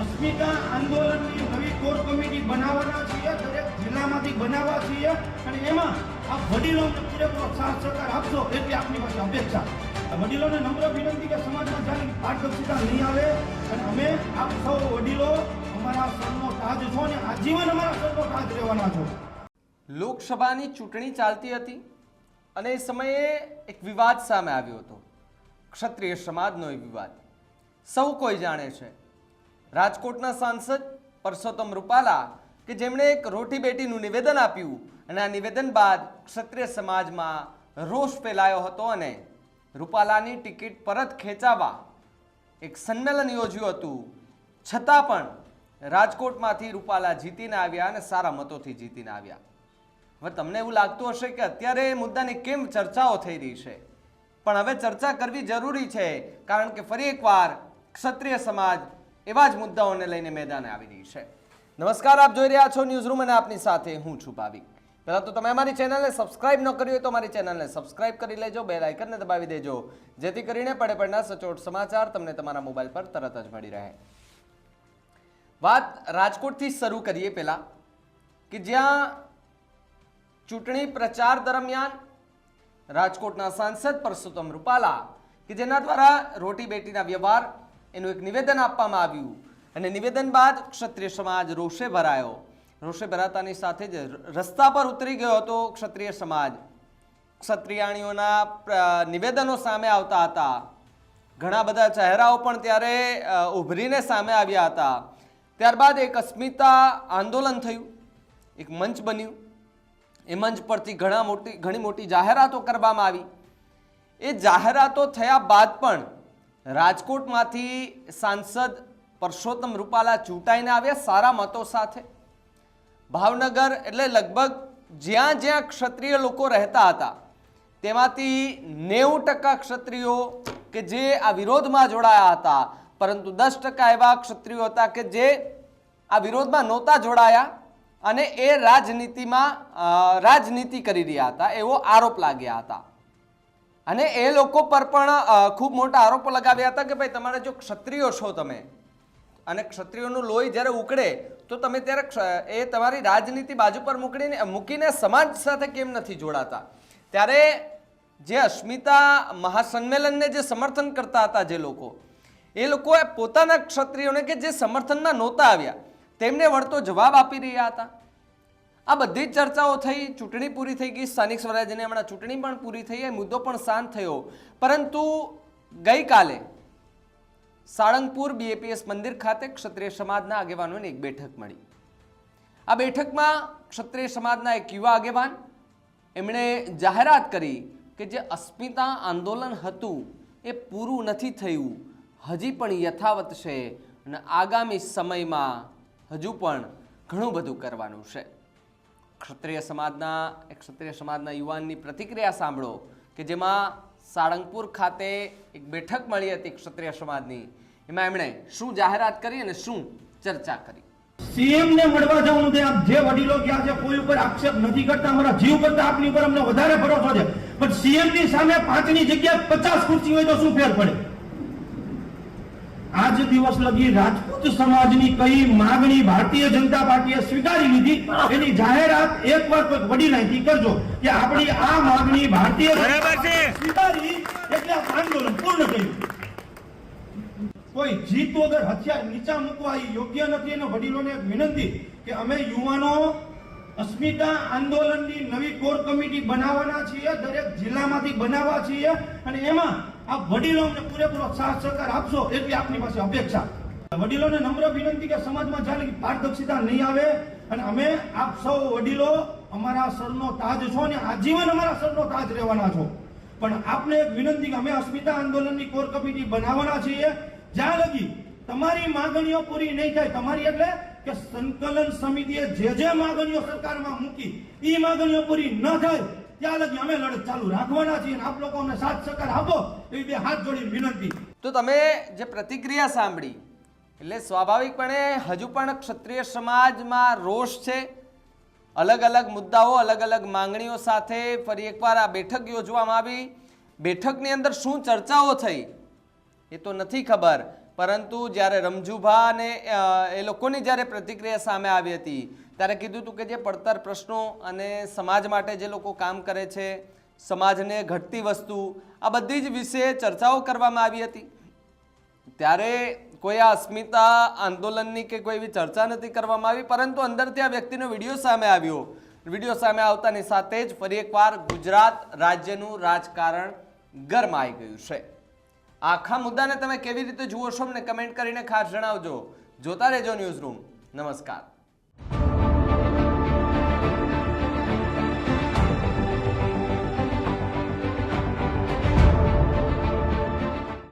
અસ્મિતા આંદોલનની નવી core committee બનાવવાના છીએ, દરેક જિલ્લામાંથી બનાવવા છીએ અને એમાં આ વડીલોને પૂરેપૂરો સાથ સહકાર આપશો એટલી આપની પાસે અપેક્ષા. વડીલોને નમ્ર વિનંતી કે સમાજમાં જ્યારે પારદર્શિતા નહીં આવે અને અમે આપ સૌ વડીલો અમારા સરનો તાજ છો અને આજીવન અમારા સરનો તાજ રહેવાના છો. લોકસભાની ચૂંટણી ચાલતી હતી અને એ સમયે એક વિવાદ સામે આવ્યો હતો. ક્ષત્રિય સમાજનો એ વિવાદ. સૌ કોઈ જાણે છે રાજકોટના સાંસદ પરસોત્તમ રૂપાલા કે જેમણે એક રોટી બેટીનું નિવેદન આપ્યું અને આ નિવેદન બાદ ક્ષત્રિય સમાજમાં રોષ ફેલાયો હતો અને રૂપાલાની ટિકિટ પરત ખેંચાવા એક સંમેલન યોજ્યું હતું. છતાં પણ રાજકોટમાંથી રૂપાલા જીતીને આવ્યા અને સારા મતોથી જીતીને આવ્યા. હવે તમને એવું લાગતું હશે કે અત્યારે એ મુદ્દાની કેમ ચર્ચાઓ થઈ રહી છે? પણ હવે ચર્ચા કરવી જરૂરી છે, કારણ કે ફરી એકવાર ક્ષત્રિય સમાજ એવા જ મુદ્દાઓને લઈને મેદાને આવી રહી છે. નમસ્કાર, આપ જોઈ રહ્યા છો ન્યૂઝ રૂમ અને આપની સાથે હું છું ભાવિક. પહેલાં તો તમે અમારી ચેનલને સબસ્ક્રાઇબ ન કરી હોય તો અમારી ચેનલને સબસ્ક્રાઇબ કરી લેજો બે લાઇકનને દબાવી દેજો, જેથી કરીને પડે પડના સચોટ સમાચાર તમને તમારા મોબાઈલ પર તરત જ મળી રહે. વાત રાજકોટથી શરૂ કરીએ પહેલાં, કે જ્યાં ચૂંટણી પ્રચાર દરમિયાન રાજકોટના સાંસદ પરસોત્તમ રૂપાલા, કે જેના દ્વારા રોટી બેટીના વ્યવહાર એનું એક નિવેદન આપવામાં આવ્યું. અને નિવેદન બાદ ક્ષત્રિય સમાજ રોષે ભરાયો. રોષે ભરાતાની સાથે જ રસ્તા પર ઉતરી ગયો હતો ક્ષત્રિય સમાજ. ક્ષત્રિયાણીઓના નિવેદનો સામે આવતા હતા. ઘણા બધા ચહેરાઓ પણ ત્યારે ઉભરીને સામે આવ્યા હતા. ત્યારબાદ એક અસ્મિતા આંદોલન થયું. એક મંચ બન્યું. એ મંચ પરથી ઘણા મોટી, ઘણી મોટી જાહેરાતો કરવામાં આવી. એ જાહેરાતો થયા બાદ પણ રાજકોટમાંથી સાંસદ પરસોત્તમ રૂપાલા ચૂંટાઈને આવ્યા સારા મતો સાથે. ભાવનગર એટલે લગભગ જ્યાં જ્યાં ક્ષત્રિય લોકો રહેતા હતા, તેમાંથી નેવું ટકા ક્ષત્રિયો કે જે આ વિરોધમાં જોડાયા હતા, પરંતુ દસ ટકા એવા ક્ષત્રિયો હતા કે જે આ વિરોધમાં નહોતા જોડાયા અને એ રાજનીતિમાં રાજનીતિ કરી રહ્યા હતા, એવો આરોપ લાગ્યા હતા. અને એ લોકો પર પણ ખૂબ મોટા આરોપો લગાવ્યા હતા કે ભાઈ તમારે જો ક્ષત્રિયો છો તમે, અને ક્ષત્રિયોનું લોહી જ્યારે ઉકળે, તો તમે ત્યારે એ તમારી રાજનીતિ બાજુ પર મૂકીને મૂકીને સમાજ સાથે કેમ નથી જોડાતા? ત્યારે જે અસ્મિતા મહાસંમેલનને જે સમર્થન કરતા હતા જે લોકો, એ લોકોએ પોતાના ક્ષત્રિયોને કે જે સમર્થનમાં નહોતા આવ્યા, તેમને વળતો જવાબ આપી રહ્યા હતા. આ બધી જ ચર્ચાઓ થઈ, ચૂંટણી પૂરી થઈ ગઈ, સ્થાનિક સ્વરાજ્યની હમણાં ચૂંટણી પણ પૂરી થઈ એ મુદ્દો પણ શાંત થયો. પરંતુ ગઈકાલે સાળંગપુર બીએપીએસ મંદિર ખાતે ક્ષત્રિય સમાજના આગેવાનોની એક બેઠક મળી. આ બેઠકમાં ક્ષત્રિય સમાજના એક યુવા આગેવાન એમણે જાહેરાત કરી કે જે અસ્મિતા આંદોલન હતું એ પૂરું નથી થયું, હજી પણ યથાવત છે અને આગામી સમયમાં હજુ પણ ઘણું બધું કરવાનું છે. ક્ષત્રિય સમાજના એક ક્ષત્રિય સમાજના યુવાનની પ્રતિક્રિયા સાંભળો કે જેમાં સાળંગપુર ખાતે એક બેઠક મળી હતી ક્ષત્રિય સમાજની. એમાં એમણે શું જાહેરાત કરી અને શું ચર્ચા કરી? સીએમ ને મળવા જવું છે. આપ જે વડીલો ગયા છે, કોઈ ઉપર આક્ષેપ નથી કરતા. અમારા જીવ કરતા આપની ઉપર અમને વધારે ભરોસો છે. પણ સીએમની સામે પાંચની જગ્યાએ પચાસ ખુરશી હોય તો શું ફેર પડે? આજ દિવસ લગી રાજપૂત સમાજની કઈ માગણી ભારતીય જનતા પાર્ટીએ સ્વીકારી લીધી? એની જાહેરાત એકવાર કોઈ વડી નાખી કરજો કે આપણી આ માગણી ભારતીય સ્વીકારી એટલે આંદોલન પૂર્ણ કર્યું. કોઈ જીત વગર હથિયાર નીચા મૂકવા એ યોગ્ય નથી. અને વડીલોને વિનંતી કે અમે યુવાનો અસ્મિતા આંદોલનની નવી કોર કમિટી બનાવવાના છીએ દરેક જિલ્લામાંથી બનાવવા છીએ અને એમાં આ વડીલોને પૂરેપૂરો સાથ સહકાર આપશો એટલી આપની પાસે અપેક્ષા. વડીલોને નમ્ર વિનંતી કે સમાજમાં જાણે લગી પારદર્શિતા નહીં આવે અને અમે આપ સૌ વડીલો અમારા સરનો તાજ છો અને આજીવન અમારા સરનો તાજ રહેવાના છો. પણ આપને એક વિનંતી કે અમે અસ્મિતા આંદોલનની કોર કમિટી બનાવવાના છીએ. જ્યાં લગી તમારી માંગણીઓ પૂરી નહીં થાય તમારી એટલે કે સંકલન સમિતિએ જે જે માંગણીઓ સરકારમાં મૂકી એ માગણીઓ પૂરી ન થાય તો તમે જે પ્રતિક્રિયા સાંભળી, એટલે સ્વાભાવિકપણે હજુ પણ ક્ષત્રિય સમાજમાં રોષ છે. અલગ અલગ મુદ્દાઓ, અલગ અલગ માંગણીઓ સાથે ફરી એકવાર આ બેઠક યોજવામાં આવી. બેઠકની અંદર શું ચર્ચાઓ થઈ, એ તો નથી ખબર. પરંતુ જ્યારે રમજુભા અને એ લોકોની જ્યારે પ્રતિક્રિયા સામે આવી હતી ત્યારે કીધું હતું કે જે પડતર પ્રશ્નો અને સમાજ માટે જે લોકો કામ કરે છે, સમાજને ઘટતી વસ્તુ, આ બધી જ વિશે ચર્ચાઓ કરવામાં આવી હતી. ત્યારે કોઈ આ અસ્મિતા આંદોલનની કે કોઈ એવી ચર્ચા નથી કરવામાં આવી, પરંતુ અંદરથી આ વ્યક્તિનો વીડિયો સામે આવ્યો. વીડિયો સામે આવતાની સાથે જ ફરી એકવાર ગુજરાત રાજ્યનું રાજકારણ ગરમાઈ ગયું છે. આખા મુદ્દાને તમે કેવી રીતે જુઓ છો, અમને કમેન્ટ કરીને ખાસ જણાવજો. જોતા રહેજો ન્યૂઝ રૂમ. નમસ્કાર.